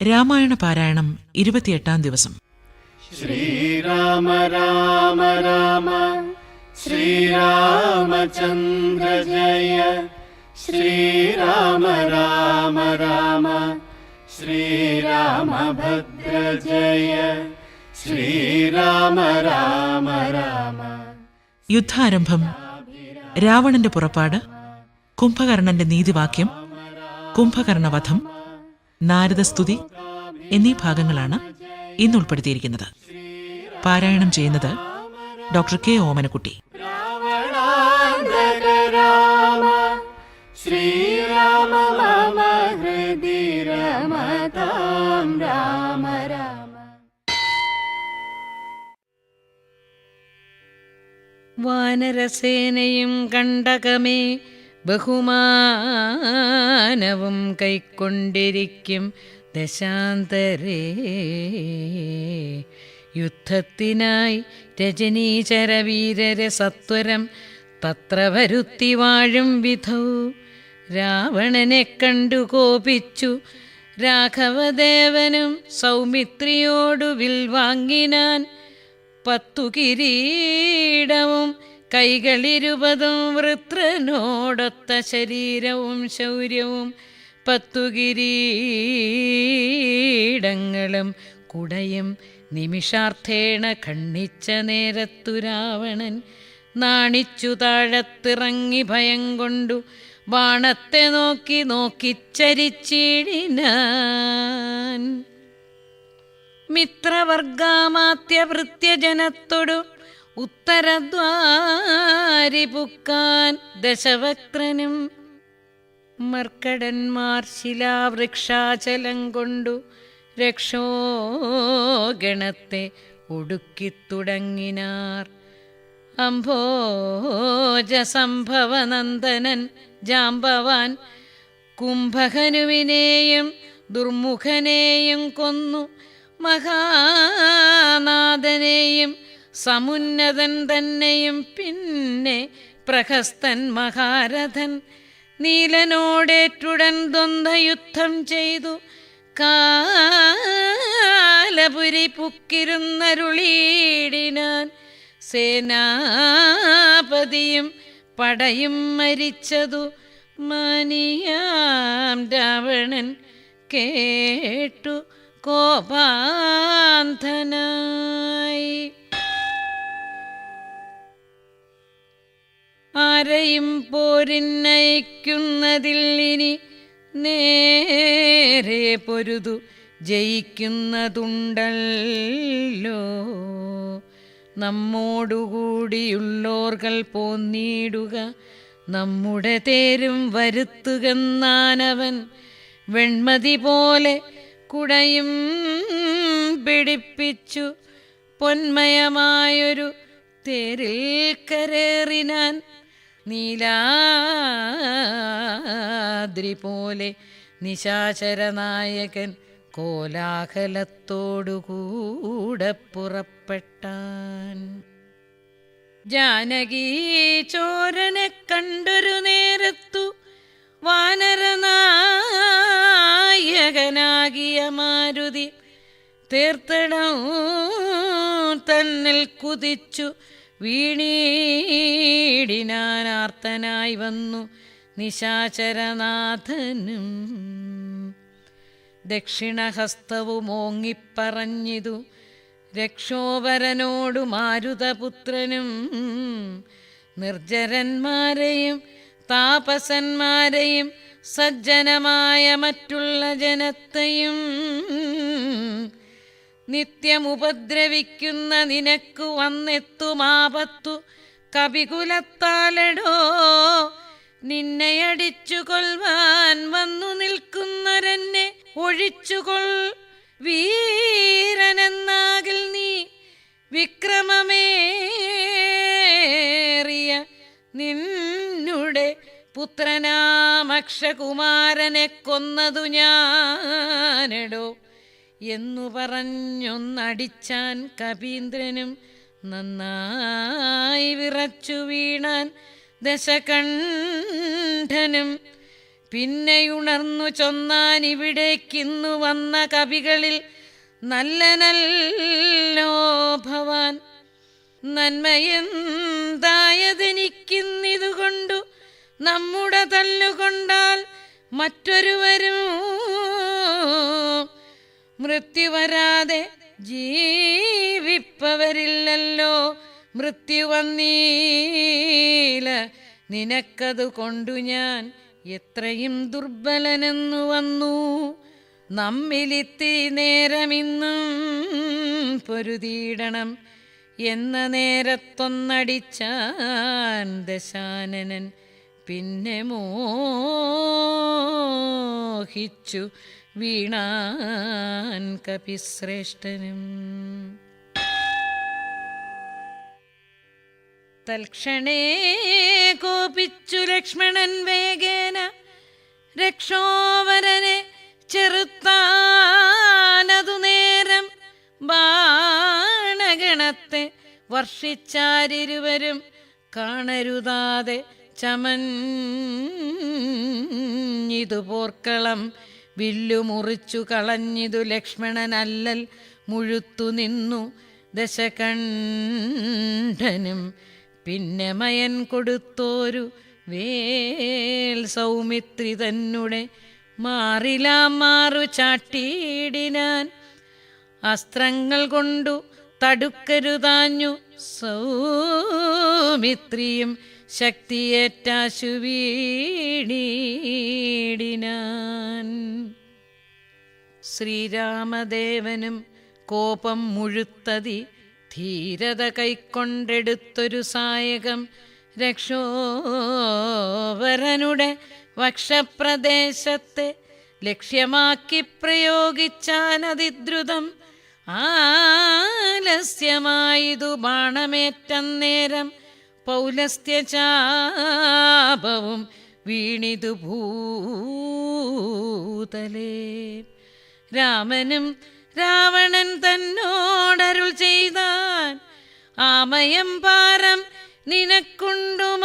രാമായണ പാരായണം ഇരുപത്തിയെട്ടാം ദിവസം. ശ്രീരാമ രാമ രാമ ശ്രീരാമചന്ദ്ര ജയ ശ്രീരാമ രാമ രാമ ശ്രീരാമഭദ്ര ജയ ശ്രീരാമ രാമ രാമ. യുദ്ധാരംഭം. രാവണന്റെ പുറപ്പാട് കുംഭകർണന്റെ നീതിവാക്യം കുംഭകർണവധം നാരദസ്തുതി എന്നീ ഭാഗങ്ങളാണ് ഇന്ന് ഉൾപ്പെടുത്തിയിരിക്കുന്നത്. പാരായണം ചെയ്യുന്നത് ഡോക്ടർ കെ ഓമനക്കുട്ടി. വാനരസേനയും കണ്ടകമേ ബഹുമാനവും കൈക്കൊണ്ടിരിക്കും ദശാന്തരേ. യുദ്ധത്തിനായി രജനീചരവീരരെ സത്വരം തത്ര വരുത്തി വാഴും വിധൗ. രാവണനെ കണ്ടു കോപിച്ചു രാഘവദേവനും സൗമിത്രിയോടു വിൽവാങ്ങിനാൻ പത്തു കിരീടവും കൈകളിരുപതും വൃത്രനോടൊത്ത ശരീരവും ശൗര്യവും പത്തു കിരീടങ്ങളും കുടയും നിമിഷാർത്ഥേണ ഖണ്ഡിച്ച നേരത്തു രാവണൻ നാണിച്ചു താഴത്തിറങ്ങി ഭയം കൊണ്ടു ബാണത്തെ നോക്കി നോക്കിച്ചരിച്ചിടിനാൻ മിത്രവർഗാമാത്യഭൃത്യജനത്തോടു ഉത്തരദ്വാരി പുക്കാൻ ദശവക്രനും മർക്കടന്മാർ ശിലാവൃക്ഷാചലം കൊണ്ടു രക്ഷോഗണത്തെ ഒടുക്കിത്തുടങ്ങിനാർ. അംഭോജസംഭവനന്ദനൻ ജാമ്പവാൻ കുംഭകനുവിനെയും ദുർമുഖനെയും കൊന്നു മഹാനാഥനെയും സമുന്നതൻ തന്നെയും പിന്നെ പ്രഹസ്തൻ മഹാരഥൻ. നീലനോടേറ്റുടൻ ദ്വന്ദ്വയുദ്ധം ചെയ്തു. കാലപുരി പുക്കിരുന്നരുളീടിനാൻ സേനാപതിയും പടയും മരിച്ചതു. മാനിയാം രാവണൻ കേട്ടു കോപാന്ധനായി. ആരെയും പോരിന്നയക്കുന്നതിൽ ഇനി നേരെ പൊരുതു ജയിക്കുന്നതുണ്ടല്ലോ. നമ്മോടുകൂടിയുള്ളോർകൾ പോന്നിടുക നമ്മുടെ തേരും വരുത്തുകന്നാനവൻ വെൺമതി പോലെ കുടയും പിടിപ്പിച്ചു പൊന്മയമായൊരു തേരിൽ കരേറിനാൻ നീലാദ്രി പോലെ നിശാചരനായകൻ കോലാഹലത്തോടുകൂടെ പുറപ്പെട്ടാൻ. ജാനകീ ചോരനെ കണ്ടൊരു നേരത്തു വാനരനായകനാകിയ മാരുതി തീർത്തടം തന്നിൽ കുതിച്ചു വീണീടിനാനാർത്തനായി വന്നു നിശാചരനാഥനും. ദക്ഷിണഹസ്തവും ഓങ്ങിപ്പറഞ്ഞിതു രക്ഷോവരനോടു മാരുതപുത്രനും നിർജരന്മാരെയും താപസന്മാരെയും സജ്ജനമായ മറ്റുള്ള ജനത്തെയും നിത്യമുപദ്രവിക്കുന്ന നിനക്കു വന്നെത്തുമാപത്തു കപികുലത്താലടോ. നിന്നെയടിച്ചു കൊൽവാൻ വന്നു നിൽക്കുന്നവരെന്നെ ഒഴിച്ചുകൊൾ. വീരനെന്നാകിൽ നീ വിക്രമമേറിയ നിന്നുടെ പുത്രനാമക്ഷകുമാരനെ കൊന്നതു ഞാനെടോ. എന്നു പറഞ്ഞൊന്നടിച്ചാൻ കപീന്ദ്രനും നന്നായി വിറച്ചു വീണാൻ ദശകണ്ഠനും. പിന്നെയുണർന്നു ചൊന്നാൻ ഇവിടേക്കിന്നു വന്ന കവികളിൽ നല്ല നല്ലോ ഭവാൻ. നന്മയെന്തായതെനിക്കിന്നിതുകൊണ്ടു നമ്മുടെ തല്ലുകൊണ്ടാൽ മറ്റൊരുവരും മൃത്യു വരാതെ ജീവിപ്പവരില്ലല്ലോ. മൃത്യു വന്നീല നിനക്കതു കൊണ്ടു ഞാൻ എത്രയും ദുർബലനെന്നു വന്നു. നമ്മിലിത്തിരി നേരമിന്നും പൊരുതിയിടണം എന്ന നേരത്തൊന്നടിച്ചാൻ ദശാനനൻ പിന്നെ മോഹിച്ചു. വീണാൻ കപിശ്രേഷ്ഠനും. തൽക്ഷണേ കോപിച്ചു ലക്ഷ്മണൻ വേഗേന രക്ഷോവരനെ ചെറുത്താനതു നേരം ബാണഗണത്തെ വർഷിച്ചാരിരുവരും കാണരുതാതെ ചമഞ്ഞിതു പോർക്കളം വില്ലു മുറിച്ചു കളഞ്ഞിതു ലക്ഷ്മണനല്ലൽ മുഴുത്തു നിന്നു ദശകണ്ഠനും. പിന്നെ മയൻ കൊടുത്തോരു വേൽ സൗമിത്രി തന്നെ മാറിലാം മാറു ചാട്ടിയിടിനാൻ അസ്ത്രങ്ങൾ കൊണ്ടു തടുക്കരുതാഞ്ഞു സൗമിത്രിയും ശക്തിയേറ്റാശു വീണീടിനാൻ ശ്രീരാമദേവനും കോപം മുഴുത്തതി ധീരത കൈക്കൊണ്ടെടുത്തൊരു സായകം രക്ഷോവരനുടെ വക്ഷപ്രദേശത്തെ ലക്ഷ്യമാക്കി പ്രയോഗിച്ചാനതിദ്രുതം ആലസ്യമായതു ബാണമേറ്റന്നേരം പൗലസ്ത്യചാപവും വീണിതു ഭൂതലേ. രാമനും രാവണൻ തന്നോടരുൾ ചെയ്താൻ ആമയം പാരം നിനക്കുണ്ടു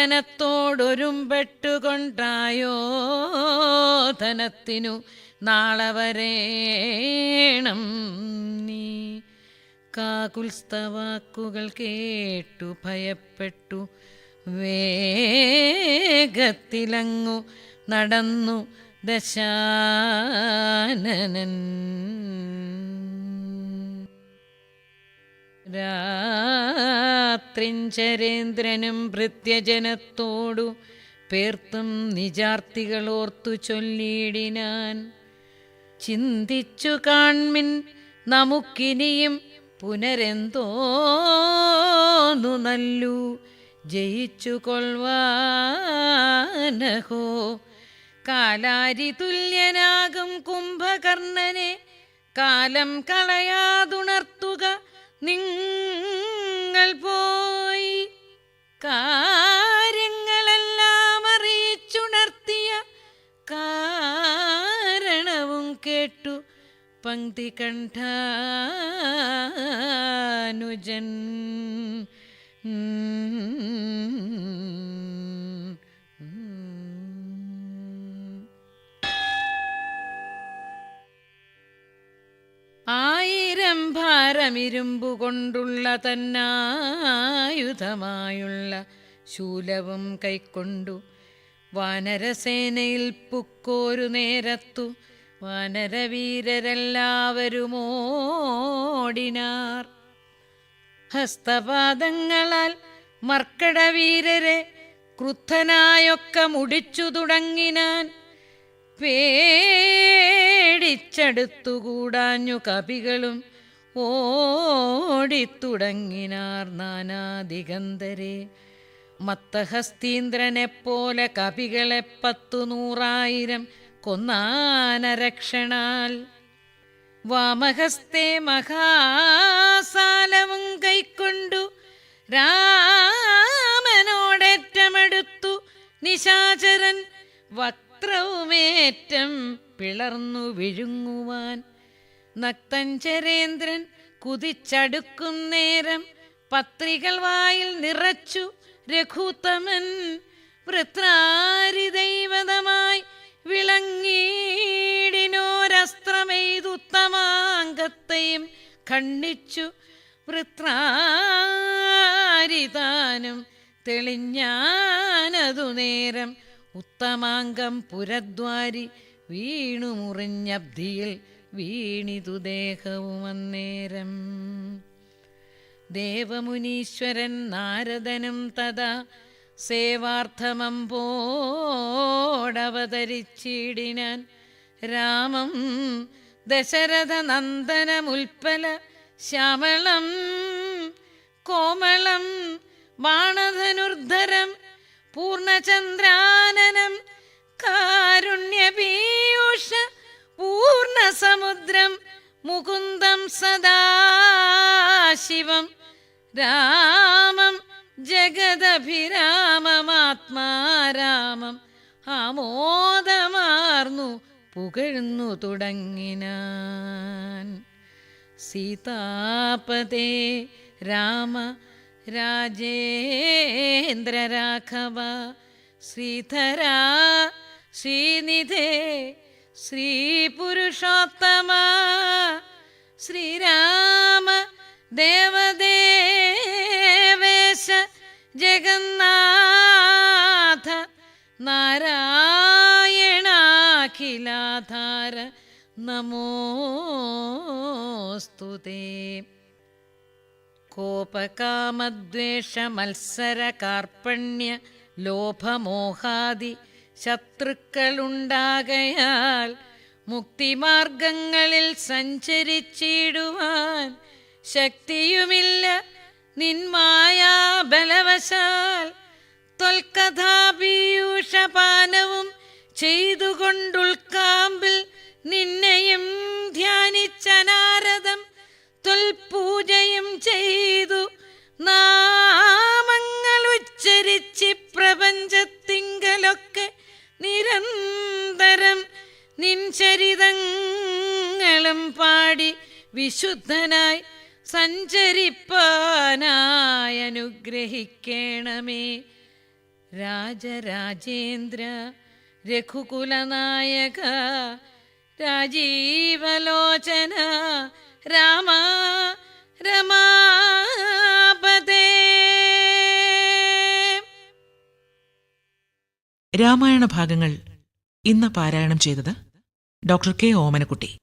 വാഹനത്തോടൊരുമ്പെട്ടുകൊണ്ടായോ ധനത്തിനു നാളെ വരേണം നീ. കാകുൽസ്തവാക്കുകൾ കേട്ടു ഭയപ്പെട്ടു വേഗത്തിലങ്ങു നടന്നു ദശാനനൻ. രാത്രിഞ്ചരേന്ദ്രനും ഭൃത്യജനത്തോടു പേർത്തും നിജാർത്തികളോർത്തു ചൊല്ലിയിടിനാൻ. ചിന്തിച്ചു കാൺമിൻ നമുക്കിനിയും പുനരെന്തോന്നു നല്ലു. ജയിച്ചു കൊൾവാനഹോ. കാലാരി തുല്യനാകും കുംഭകർണനെ കാലം കളയാതുണർത്തുക നിങ്ങൾ പോയി കാര്യങ്ങളെല്ലാം അറിയിച്ചുണർത്തിയ കാരണവും കേട്ടു പങ്ക്തി കണ്ഠാനുജൻ. ഭാരമിരുമ്പു കൊണ്ടുള്ള തന്നായുധമായുള്ള ശൂലവും കൈക്കൊണ്ടു. വാനരസേനയിൽ പുക്കോരു നേരത്തു വാനരവീരരെല്ലാവരുമോടിനാർ. ഹസ്തപാദങ്ങളാൽ മർക്കടവീരരെ ക്രുദ്ധനായൊക്കെ മുടിച്ചു തുടങ്ങിനാൻ പേടിച്ചടുത്തുകൂടാഞ്ഞു കപികളും ഓടിത്തുടങ്ങിനാർ നാനാദിഗന്ധരെ. മത്തഹസ്തീന്ദ്രനെപ്പോലെ കപികളെ പത്തു നൂറായിരം കൊന്നാനരക്ഷണാൽ. വാമഹസ്തേ മഹാസാലവും കൈക്കൊണ്ടു രാമനോടേറ്റമെടുത്തു. നിശാചരൻ വക്രവുമേറ്റം പിളർന്നു വിഴുങ്ങുവാൻ. നക്തഞ്ചരേന്ദ്രൻ കുതിച്ചടുക്കും നേരം പത്രികൾ വായിൽ നിറച്ചു രഘുത്തമൻ വൃത്രാരി ദൈവതമായി വിളങ്ങീടിനോരസ്ത്രമെയ്തുത്തമാങ്കത്തെയും ഖണ്ഡിച്ചു വൃത്രാരിതാനും തെളിഞ്ഞാനതു നേരം ഉത്തമാംഗം പുരദ്വാരി വീണു മുറിഞ്ഞബ്ധിയിൽ വീണിതു ദേഹവും അന്നേരം. ദേവമുനീശ്വരൻ നാരദനും തഥാ സേവാർത്ഥമമ്പോടവതരിച്ചിടിനാൻ രാമം ദശരഥ നന്ദനമുൽപ്പല ശ്യാമളം കോമളം ബാണധനുർധരം പൂർണചന്ദ്രാനനം കാരുണ്യപീയൂഷ പൂർണസമുദ്രം മുകുന്ദം സദാശിവം. രാമം ജഗദഭിരാമമാത്മാരാമം. ആമോദമാർന്നു പുകഴ്ന്നു തുടങ്ങിനാൻ. സീതാപതേ രാമ രാജേന്ദ്ര രാഘവ. ശ്രീധരാ ശ്രീനിധേ ശ്രീപുരുഷോത്തമ ശ്രീരാമ ദേവദേവേശ ജഗന്നാഥ നാരായണാഖിലാധാര നമോസ്തു കോപകാമദ്വേഷമത്സരകാർപ്പണ്യ മത്സര കാർപ്പണ്യ ലോഭമോഹാദി ശത്രുക്കളുണ്ടാകയാൽ മുക്തിമാർഗങ്ങളിൽ സഞ്ചരിച്ചിടുവാൻ ശക്തിയുമില്ല. നിന്മായാ ബലവശാൽ തൊൽക്കഥാപീയൂഷപാനവും ചെയ്തുകൊണ്ടുൾക്കാമ്പിൽ നിന്നെയും ധ്യാനിച്ചനാരദം തൊൽപൂജയും ചെയ്തു. ചരിതങ്ങളും പാടി വിശുദ്ധനായി സഞ്ചരിപ്പാനായി അനുഗ്രഹിക്കണമേ. രാജരാജേന്ദ്ര രഘുകുലനായക രാജീവലോചന രാമ രമാപതേ. രാമായണ ഭാഗങ്ങൾ ഇന്ന് പാരായണം ചെയ്തത് ഡോക്ടർ കെ ഓമനക്കുട്ടി.